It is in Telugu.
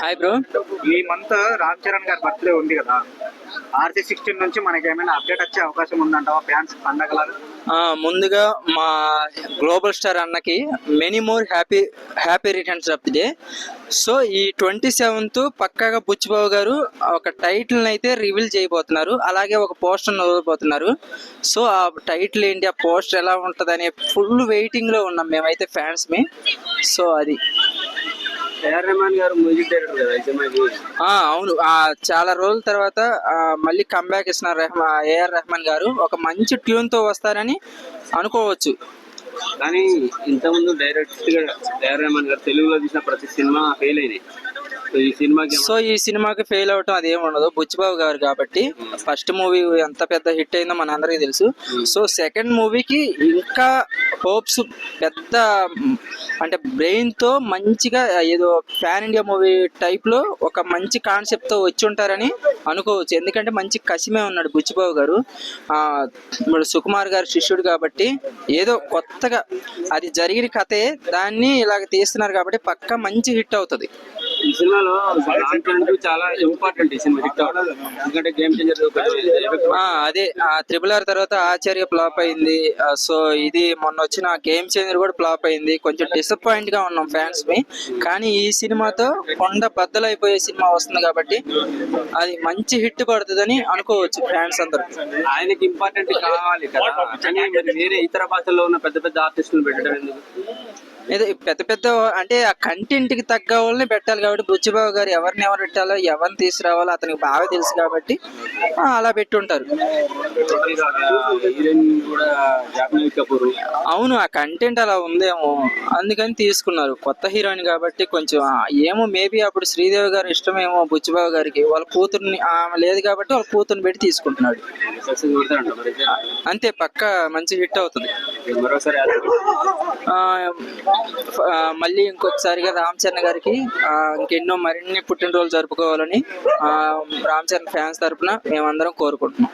హాయ్ బ్రో ఈ మంత్ రామ్ చరణ్ గారి బర్త్డే ఉంది కదా. ఆర్సీ సిక్స్టీన్ నుంచి మనకి ఏమైనా అప్డేట్ వచ్చే అవకాశం ఉందంటావా? ఫ్యాన్స్ పండగలాగా? ముందుగా మా గ్లోబల్ స్టార్ అన్నకి many more happy happy returns of day so ఈ ట్వంటీ సెవెంత్ పక్కాగా బుచ్చిబాబు గారు ఒక టైటిల్ని అయితే రివీల్ చేయబోతున్నారు. అలాగే ఒక పోస్టర్ వదలబోతున్నారు. సో ఆ టైటిల్ ఏంటి ఆ పోస్టర్ ఎలా ఉంటుంది అనే ఫుల్ వెయిటింగ్లో ఉన్నాం మేమైతే ఫ్యాన్స్ మీ. సో అది. ఏఆర్ రెహమాన్ గారు మ్యూజిక్ డైరెక్టర్ కదా అవును. చాలా రోజుల తర్వాత మళ్ళీ కంబ్యాక్ ఇస్తున్నారు రెహమా ఏఆర్ రెహమాన్ గారు ఒక మంచి ట్యూన్తో వస్తారని అనుకోవచ్చు. కానీ ఇంతకుముందు డైరెక్ట్గా ఏఆర్ రెహమాన్ గారు తెలుగులో తీసిన ప్రతి సినిమా ఫెయిల్ అయినాయి. సో ఈ సినిమాకి సో ఈ సినిమాకి ఫెయిల్ అవటం అదేం ఉండదు. బుచ్చిబాబు గారు కాబట్టి ఫస్ట్ మూవీ ఎంత పెద్ద హిట్ అయిందో మన అందరికీ తెలుసు సో సెకండ్ మూవీకి ఇంకా హోప్స్ పెద్ద అంటే బ్రెయిన్తో మంచిగా ఏదో ఫ్యాన్ ఇండియా మూవీ టైప్లో ఒక మంచి కాన్సెప్ట్తో వచ్చి ఉంటారని అనుకోవచ్చు. ఎందుకంటే మంచి కసిమే ఉన్నాడు బుచ్చిబాబు గారు. ఆ ఇప్పుడు సుకుమార్ గారు శిష్యుడు కాబట్టి ఏదో కొత్తగా అది జరిగిన కథే దాన్ని ఇలాగ తీస్తున్నారు కాబట్టి పక్క మంచి హిట్ అవుతుంది. ఈ సినిమాలో రామ్ చరణ్కి చాలా ఇంపార్టెంట్ ఈ సినిమా హిట్ అవ్వడం. ఎందుకంటే గేమ్ చేంజర్ అదే ఆ త్రిబుల్ ఆర్ తర్వాత ఆచార్య ఫ్లాప్ అయింది. సో ఇది మొన్న వచ్చిన గేమ్ చేంజర్ కూడా ఫ్లాప్ అయింది. కొంచెం డిసప్పాయింట్గా ఉన్నాం ఫ్యాన్స్ని. కానీ ఈ సినిమాతో కొండ బద్దలైపోయే సినిమా వస్తుంది కాబట్టి అది మంచి హిట్ పడుతుందని అనుకోవచ్చు ఫ్యాన్స్ అందరూ. ఆయనకి ఇంపార్టెంట్ కావాలి కదా. కానీ వేరే ఇతర భాషల్లో ఉన్న పెద్ద పెద్ద ఆర్టిస్టులు పెట్టడం ఎందుకు? ఏదో పెద్ద పెద్ద అంటే ఆ కంటెంట్కి తగ్గ వాళ్ళని పెట్టాలి కాబట్టి బుచ్చిబాబు గారు ఎవరిని ఎవరు పెట్టాలో ఎవరిని తీసుకురావాలో అతనికి బాగా తెలుసు కాబట్టి అలా పెట్టుంటారు. అవును ఆ కంటెంట్ అలా ఉందేమో. అందుకని తీసుకున్నారు. కొత్త హీరోయిన్ కాబట్టి కొంచెం ఏమో మేబీ అప్పుడు శ్రీదేవి గారు ఇష్టమేమో బుచ్చిబాబు గారికి. వాళ్ళ కూతుర్ని ఆమె లేదు కాబట్టి వాళ్ళ కూతుర్ని పెట్టి తీసుకుంటున్నాడు. అంతే పక్క మంచి హిట్ అవుతుంది. మళ్ళీ ఇంకొకసారిగా రామ్ చరణ్ గారికి ఇంకెన్నో మరిన్ని పుట్టినరోజులు జరుపుకోవాలని ఆ, రామ్ చరణ్ ఫ్యాన్స్ తరఫున మేమందరం కోరుకుంటున్నాం.